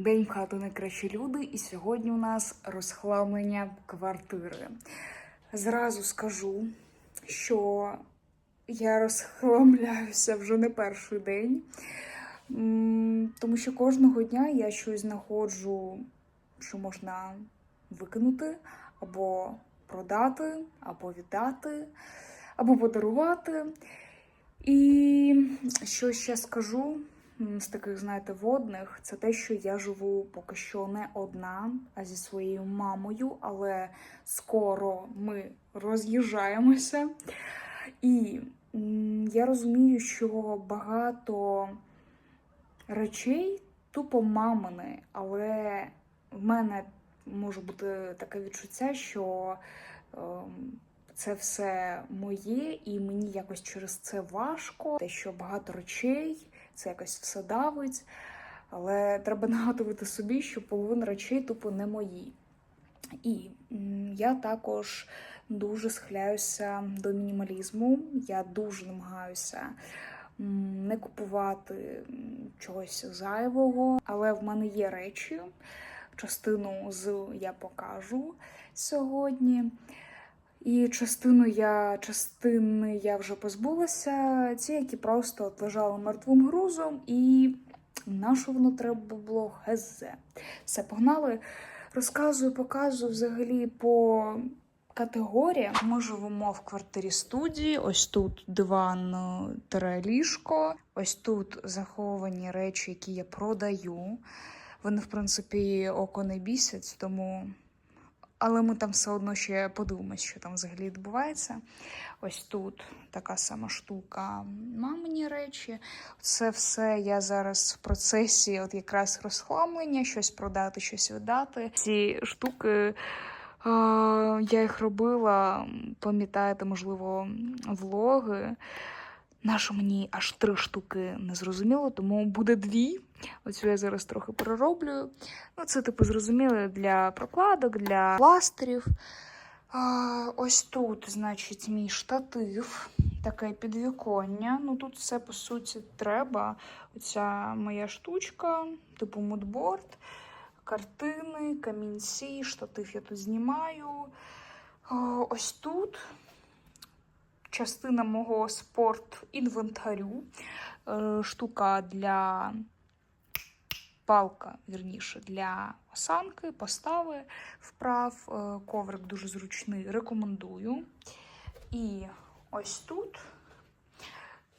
День в хату найкращі люди, і сьогодні у нас розхламлення квартири. Зразу скажу, що я розхламляюся вже не перший день, тому що кожного дня я щось знаходжу, що можна викинути, або продати, або віддати, або подарувати. І що ще скажу з таких, знаєте, водних, це те, що я живу поки що не одна, а зі своєю мамою, але скоро ми роз'їжджаємося. І я розумію, що багато речей тупо мамини, але в мене може бути таке відчуття, що ем, це все моє, і мені якось через це важко. Те, що багато речей, це якось все давить. Але треба нагадувати собі, що половина речей тупо не мої. І я також дуже схиляюся до мінімалізму. Я дуже намагаюся не купувати чогось зайвого, але в мене є речі. Частину з я покажу сьогодні. І частину я, частини я вже позбулася, ті, які просто от лежали мертвим грузом, і на що воно треба було гезе. Все, погнали. Розказую, показую взагалі по категоріям. Ми живемо в квартирі студії. Ось тут диван е, ліжко. Ось тут заховані речі, які я продаю. Вони, в принципі, око не бісять, тому але ми там все одно ще подивимось, що там взагалі відбувається. Ось тут така сама штука. Мамині речі. Це все я зараз в процесі, от якраз розхламлення, щось продати, щось віддати. Ці штуки. Я їх робила, пам'ятаєте, можливо, влоги. Нащо мені аж три штуки не зрозуміло, тому буде дві. Оцю я зараз трохи перероблю. Ну, це, типу, зрозуміло для прокладок, для пластирів. Ось тут, значить, мій штатив, таке підвіконня. Ну, тут все, по суті, треба. Оця моя штучка, типу мудборд, картини, камінці, штатив я тут знімаю. Ось тут частина мого спорт-інвентарю. Е, Штука для палка, вірніше, для осанки, постави вправ. Е, Коврик дуже зручний, рекомендую. І ось тут,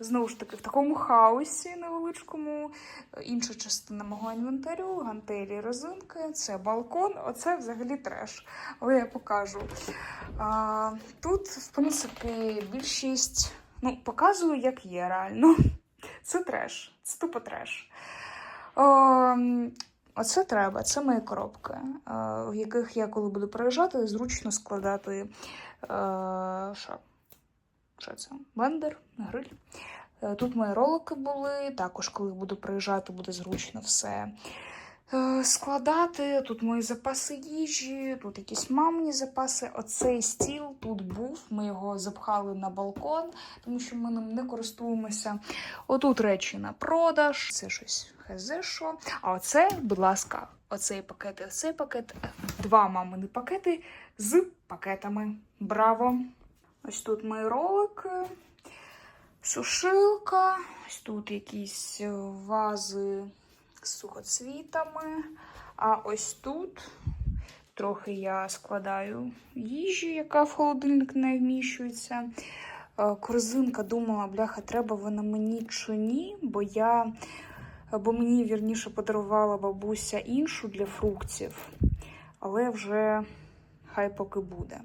знову ж таки, в такому хаосі невеличкому, інша частина мого інвентарю, гантелі, резинки, це балкон. Оце взагалі треш. Але я покажу. А, тут, в принципі, більшість. Ну, показую, як є реально. Це треш, це тупо треш. О, оце треба, це мої коробки, е, в яких я, коли буду приїжджати, зручно складати е, що? Це? Блендер, гриль. Е, Тут мої ролики були. Також, коли буду приїжджати, буде зручно все е, складати. Тут мої запаси їжі, тут якісь мамні запаси. Оцей стіл тут був. Ми його запхали на балкон, тому що ми ним не користуємося. Отут речі на продаж. Це щось хазе що. А оце, будь ласка, оцей пакет і оцей пакет. Два мамини пакети з пакетами. Браво! Ось тут мої ролики. Сушилка, ось тут якісь е, вази з сухоцвітами. А ось тут трохи я складаю їжі, яка в холодильник не вміщується. Е, Корзинка думала, бляха, треба вона мені чи ні, бо я, бо мені вірніше подарувала бабуся іншу для фруктів, але вже хай поки буде.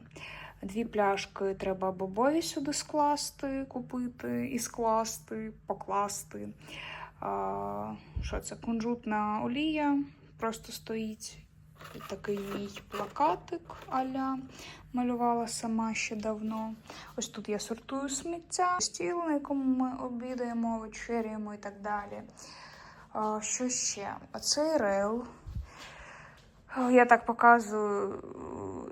Дві пляшки треба бобові сюди скласти, купити і скласти, покласти. А, що це? Кунжутна олія просто стоїть. Такий мій плакатик аля малювала сама ще давно. Ось тут я сортую сміття, стіл, на якому ми обідаємо, вечеряємо і так далі. А, що ще? Оцей рейл. Я так показую,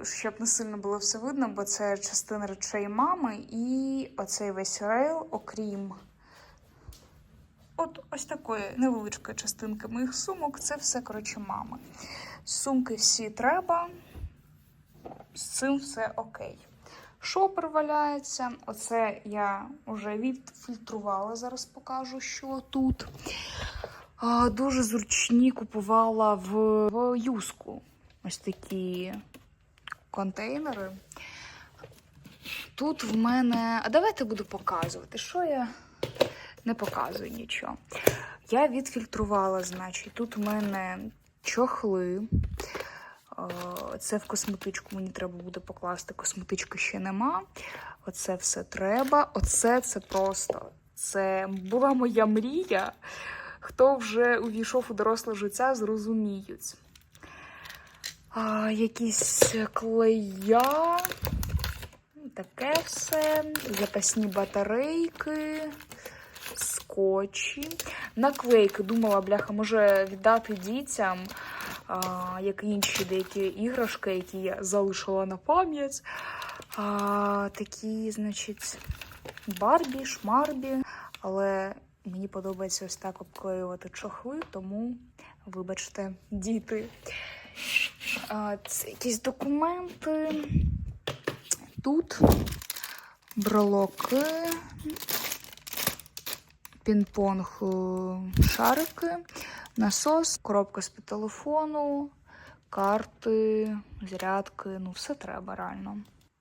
щоб не сильно було все видно, бо це частина речей мами і оцей весь рейл, окрім от ось такої невеличкої частинки моїх сумок. Це все, коротше, мами. Сумки всі треба. З цим все окей. Шопер валяється. Оце я вже відфільтрувала. Зараз покажу, що тут. Дуже зручні купувала в, в юску. Ось такі контейнери. Тут в мене. А давайте буду показувати, що я не показую нічого. Я відфільтрувала, значить, тут в мене чохли. Е, Це в косметичку мені треба буде покласти. Косметички ще нема. Оце все треба. Оце це просто. Це була моя мрія. Хто вже увійшов у доросле життя, зрозуміють. А, якісь клея. Таке все. Запасні батарейки, скотчі. Наклейки. Думала, бляха, може віддати дітям, а, як інші деякі іграшки, які я залишила на пам'ять. Такі, значить, Барбі, шмарбі. Але мені подобається ось так обклеювати чохли, тому, вибачте, діти. А, це якісь документи. Тут брелоки, пінг-понг е, шарики, насос, коробка з-під телефону, карти, зарядки. Ну, все треба реально.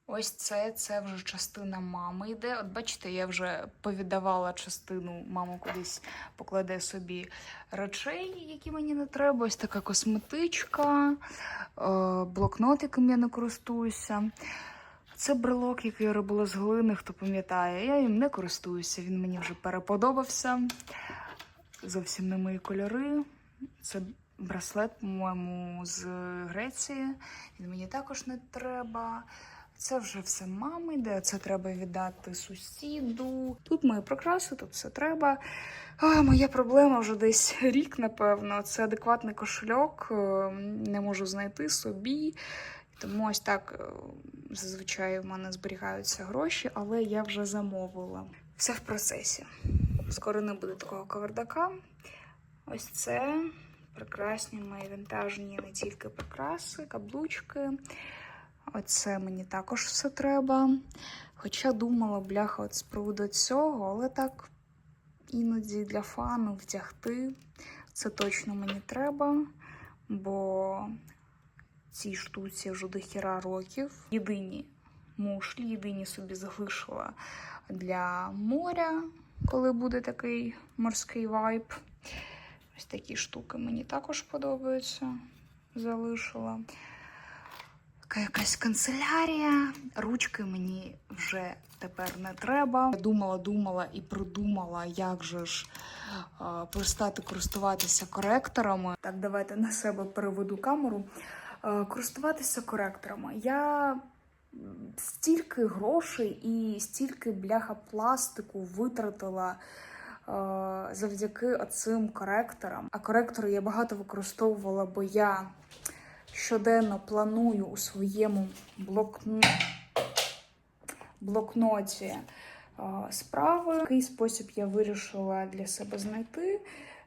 Ось це, це вже частина мами йде. От бачите, я вже повіддавала частину, мама кудись покладе собі речей, які мені не треба. Ось така косметичка, е, блокнот, яким я не користуюся. Це брелок, який я робила з глини, хто пам'ятає. Я їм не користуюся, він мені вже переподобався. Зовсім не мої кольори. Це браслет, по-моєму, з Греції. Він мені також не треба. Це вже все мами йде, це треба віддати сусіду. Тут мої прикраси, тут все треба. А, моя проблема вже десь рік, напевно. Це адекватний кошельок. е, Не можу знайти собі. Тому ось так е, зазвичай в мене зберігаються гроші, але я вже замовила. Все в процесі. Скоро не буде такого кавердака. Ось це прекрасні мої вінтажні не тільки прикраси, каблучки. Оце мені також все треба. Хоча думала, бляха, от з приводу цього, але так іноді для фану вдягти. Це точно мені треба, бо цій штуці вже до хіра років. Єдині мушлі, єдині собі залишила для моря, коли буде такий морський вайб. Ось такі штуки мені також подобаються. Залишила. Така якась канцелярія. Ручки мені вже тепер не треба. Я думала, думала і придумала, як же ж е, перестати користуватися коректорами. Так, давайте на себе переведу камеру. Е, користуватися коректорами. Я стільки грошей і стільки бляха пластику витратила завдяки оцим коректорам. А коректори я багато використовувала, бо я щоденно планую у своєму блокн... блокноті е, справи. Такий спосіб я вирішила для себе знайти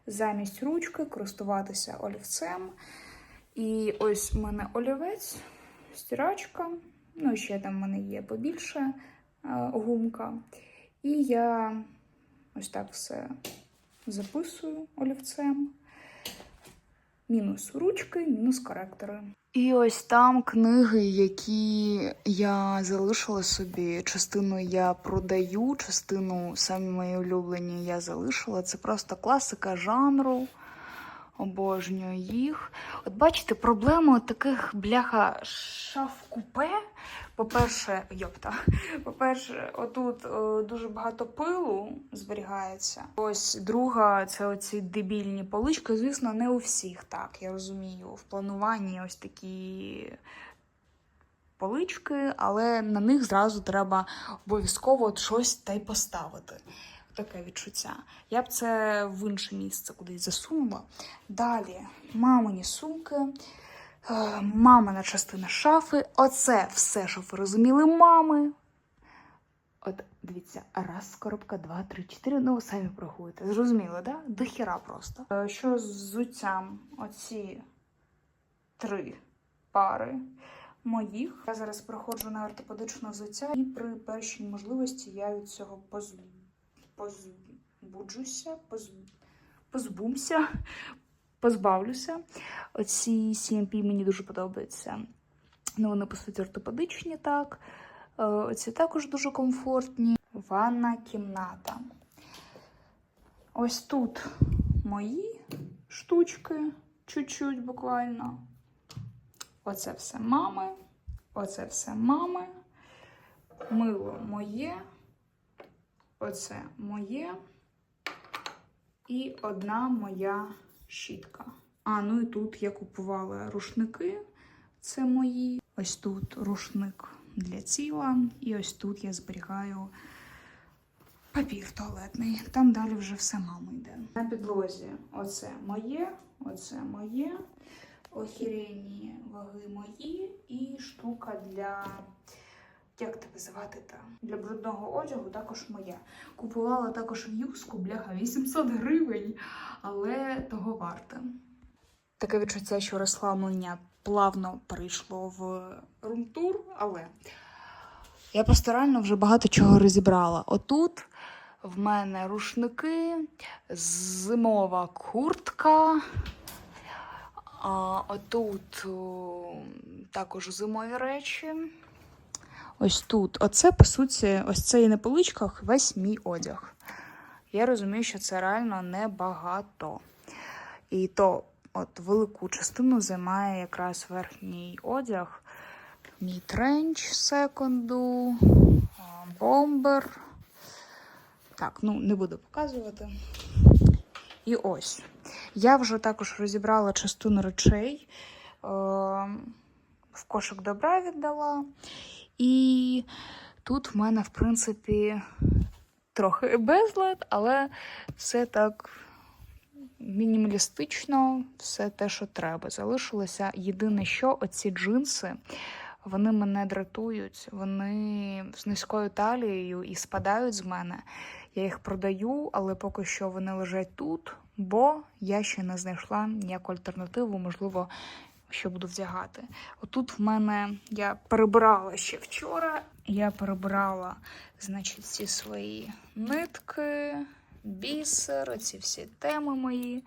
замість ручки користуватися олівцем. І ось в мене олівець, стирачка. Ну, ще там в мене є побільше е, гумка. І я ось так все записую олівцем. Мінус ручки, мінус коректори. І ось там книги, які я залишила собі. Частину я продаю, частину самі мої улюблені я залишила. Це просто класика жанру. Обожнюю їх. От бачите, проблема таких бляха шаф-купе. По-перше, йопта, по-перше, отут е, дуже багато пилу зберігається. Ось друга це оці дебільні полички. Звісно, не у всіх так. Я розумію. В плануванні ось такі полички, але на них зразу треба обов'язково щось та й поставити. Таке відчуття. Я б це в інше місце кудись засунула. Далі мамині сумки, мамина частина шафи. Оце все, що ви розуміли, мами. От дивіться, раз коробка, два, три, чотири. Ну, самі порахуєте. Зрозуміло, да? До хіра просто. Е, Що з взуттям? Оці три пари моїх. Я зараз проходжу на ортопедичне взуття, і при першій можливості я від цього позбуджуся, поз... позбумся, позбавлюся. Оці CMP мені дуже подобаються. Ну, вони, по суті, ортопедичні, так. Е, Оці також дуже комфортні. Ванна кімната. Ось тут мої штучки, чуть-чуть буквально. Оце все мами. Оце все мами. Мило моє. Оце моє. І одна моя щітка. А, ну і тут я купувала рушники. Це мої. Ось тут рушник для тіла. І ось тут я зберігаю папір туалетний. Там далі вже все мама йде. На підлозі оце моє, оце моє, охірені ваги мої і штука для. Як тебе звати там? Для брудного одягу також моя. Купувала також в'юзку, бляха, 800 гривень, але того варте. Таке відчуття, що розслаблення плавно перейшло в румтур, але я постарально вже багато чого розібрала. Отут в мене рушники, зимова куртка. А отут також зимові речі. Ось тут. Оце, по суті, ось це і на поличках весь мій одяг. Я розумію, що це реально небагато. І то от велику частину займає якраз верхній одяг. Мій тренч секунду, бомбер. Так, ну не буду показувати. І ось. Я вже також розібрала частину речей. Е, в кошик добра віддала. І тут в мене, в принципі, трохи безлад, але все так мінімалістично, все те, що треба. Залишилося єдине, що оці джинси. Вони мене дратують, вони з низькою талією і спадають з мене. Я їх продаю, але поки що вони лежать тут, бо я ще не знайшла ніяку альтернативу, можливо, що буду вдягати. Отут в мене я перебирала ще вчора. Я перебирала, значить, ці свої нитки, бісер, ці всі теми мої,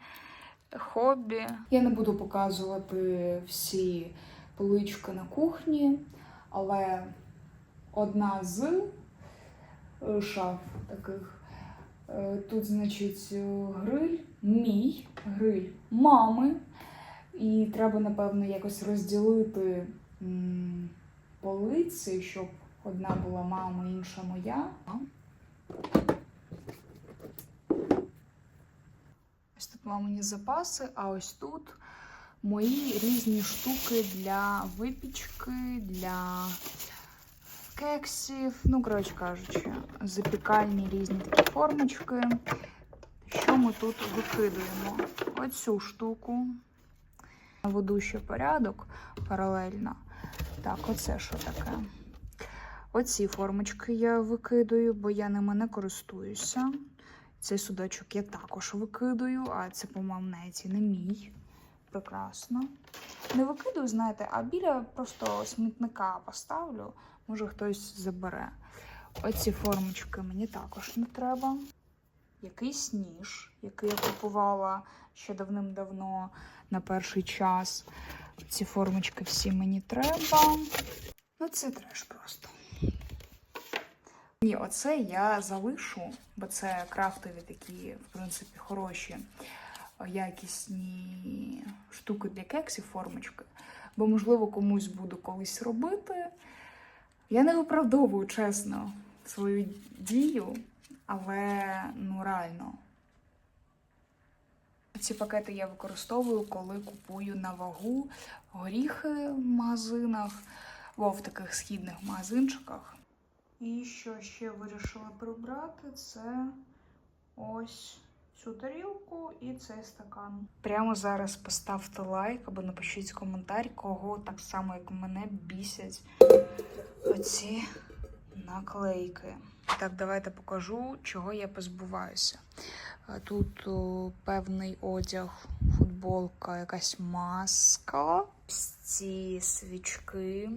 хобі. Я не буду показувати всі полички на кухні, але одна з е, шаф таких. Е, Тут, значить, е, гриль, мій гриль мами. І треба, напевно, якось розділити полиці, щоб одна була мама, інша моя. Ось тут мамині запаси, а ось тут мої різні штуки для випічки, для кексів. Ну, коротше кажучи, запікальні різні такі формочки. Що ми тут викидуємо? Оцю штуку. Веду ще порядок паралельно. Так, оце що таке? Оці формочки я викидаю, бо я ними не користуюся. Цей судочок я також викидаю, а це, по-моєму, навіть не мій. Прекрасно. Не викидаю, знаєте, а біля просто смітника поставлю, може хтось забере. Оці формочки мені також не треба. Якийсь ніж, який я купувала ще давним-давно на перший час. Ці формочки всі мені треба. Ну, це треш просто. Ні, оце я залишу, бо це крафтові такі, в принципі, хороші, е, якісні штуки для кексів, формочки. Бо, можливо, комусь буду колись робити. Я не виправдовую чесно свою дію, але ну реально. Ці пакети я використовую, коли купую на вагу горіхи в магазинах, або в таких східних магазинчиках. І що ще вирішила прибрати, це ось цю тарілку і цей стакан. Прямо зараз поставте лайк або напишіть коментар, кого так само, як мене, бісять оці наклейки. Так, давайте покажу, чого я позбуваюся. Е, Тут о, певний одяг, футболка, якась маска, ці свічки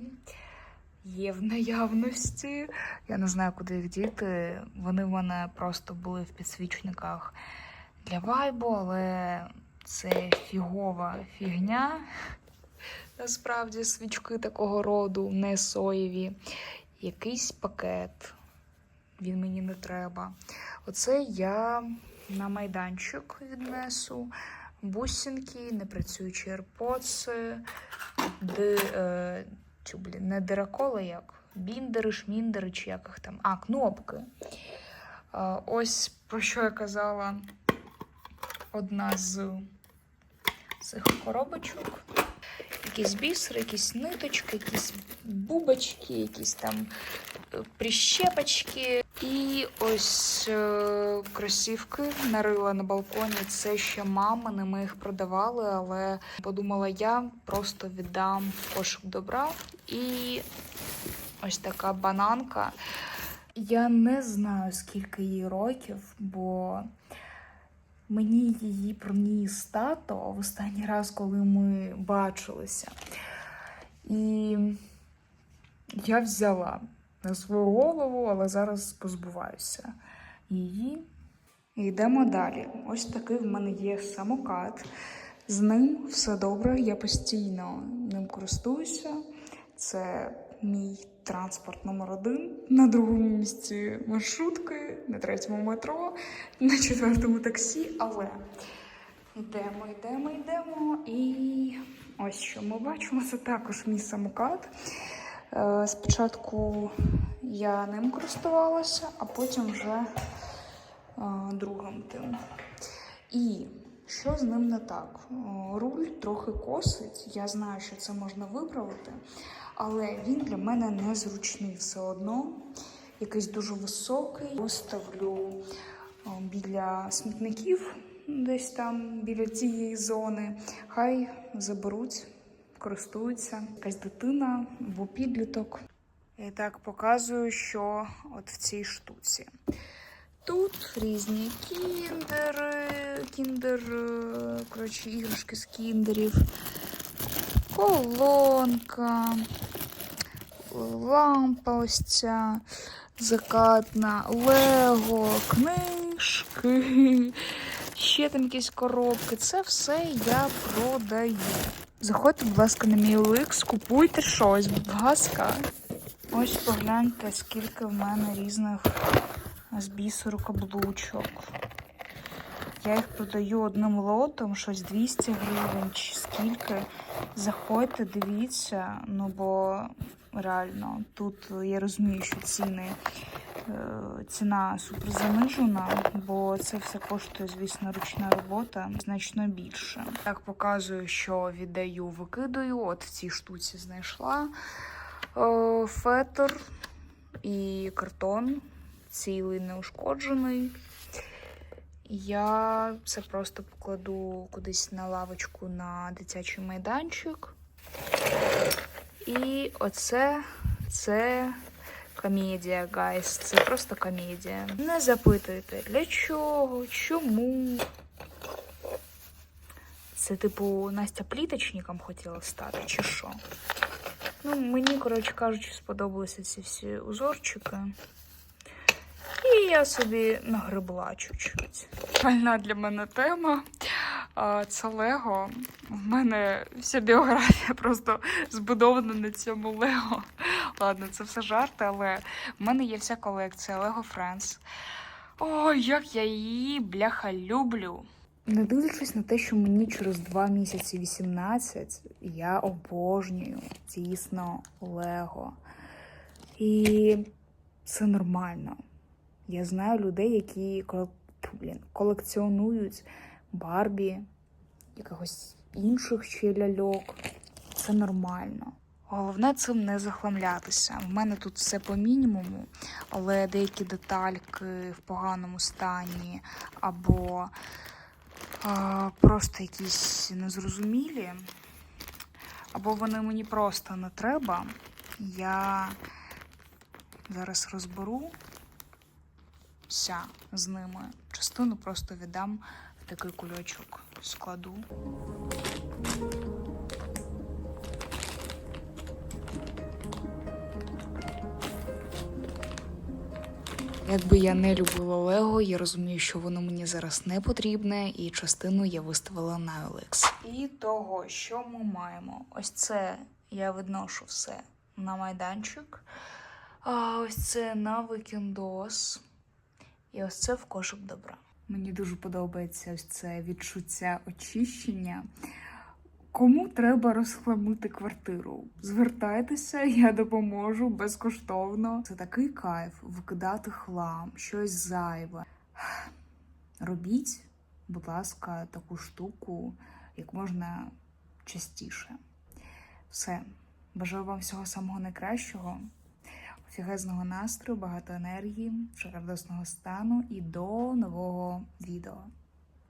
є в наявності. Я не знаю, куди їх діти. Вони в мене просто були в підсвічниках для вайбу, але це фігова фігня. Насправді свічки такого роду, не соєві. Якийсь пакет. Він мені не треба. Оце я на майданчик віднесу. Бусинки, непрацюючі AirPods, ди, е, цю, блін, не дираколи як. Біндери, шміндери, чи як їх там. А, кнопки. Е, ось про що я казала одна з цих коробочок. Якісь бісери, якісь ниточки, якісь бубочки, якісь там е, прищепочки. І ось е, кросівки нарила на балконі. Це ще мамини, ми їх продавали, але подумала, я просто віддам кошик добра. І ось така бананка. Я не знаю, скільки їй років, бо мені її приніс тато в останній раз, коли ми бачилися. І я взяла на свою голову, але зараз позбуваюся її. І йдемо далі. Ось такий в мене є самокат. З ним все добре, я постійно ним користуюся. Це мій транспорт номер один. На другому місці маршрутки, на третьому метро, на четвертому таксі. Але йдемо, йдемо, йдемо. І ось що ми бачимо, це також мій самокат. Е, Спочатку я ним користувалася, а потім вже е, другим тим. І що з ним не так? Руль трохи косить. Я знаю, що це можна виправити, але він для мене незручний все одно. Якийсь дуже високий. Поставлю біля смітників, десь там біля цієї зони. Хай заберуть, користуються. Якась дитина або підліток. І так показую, що от в цій штуці. Тут різні кіндери, кіндер, е, коротше, іграшки з кіндерів, колонка, лампа ось ця закатна, лего, книжки, ще там якісь коробки. Це все я продаю. Заходьте, будь ласка, на мій OLX, купуйте щось, будь ласка. Ось погляньте, скільки в мене різних з бісеру каблучок. Я їх продаю одним лотом, щось 200 гривень чи скільки. Заходьте, дивіться, ну бо реально тут я розумію, що ціни, е, ціна супер занижена, бо це все коштує, звісно, ручна робота значно більше. Так показую, що віддаю, викидаю. От в цій штуці знайшла е, фетр і картон цілий неушкоджений. Я це просто покладу кудись на лавочку на дитячий майданчик. І оце це комедія, гайс. Це просто комедія. Не запитуйте, для чого, чому. Це, типу, Настя пліточником хотіла стати, чи що? Ну, мені, коротше кажучи, сподобалися ці всі узорчики. І я собі нагребла чуть-чуть. Больна для мене тема. Це Лего. В мене вся біографія просто збудована на цьому Лего. Ладно, це все жарти, але в мене є вся колекція Lego Friends. Ой, як я її, бляха, люблю. Не дивлячись на те, що мені через два місяці 18, я обожнюю, дійсно, Лего. І це нормально. Я знаю людей, які блін, колекціонують Барбі, якихось інших ще ляльок. Це нормально. Головне цим не захламлятися. В мене тут все по мінімуму, але деякі детальки в поганому стані або а, просто якісь незрозумілі, або вони мені просто не треба. Я зараз розберу розберуся з ними. Частину просто віддам в такий кульочок складу. Якби я не любила Лего, я розумію, що воно мені зараз не потрібне, і частину я виставила на OLX. І того, що ми маємо? Ось це я відношу все на майданчик. А ось це на викіндос. І ось це в кошик добра. Мені дуже подобається ось це відчуття очищення. Кому треба розхламити квартиру? Звертайтеся, я допоможу безкоштовно. Це такий кайф викидати хлам, щось зайве. Робіть, будь ласка, таку штуку як можна частіше. Все. Бажаю вам всього самого найкращого, офігезного настрою, багато енергії, радосного стану і до нового відео.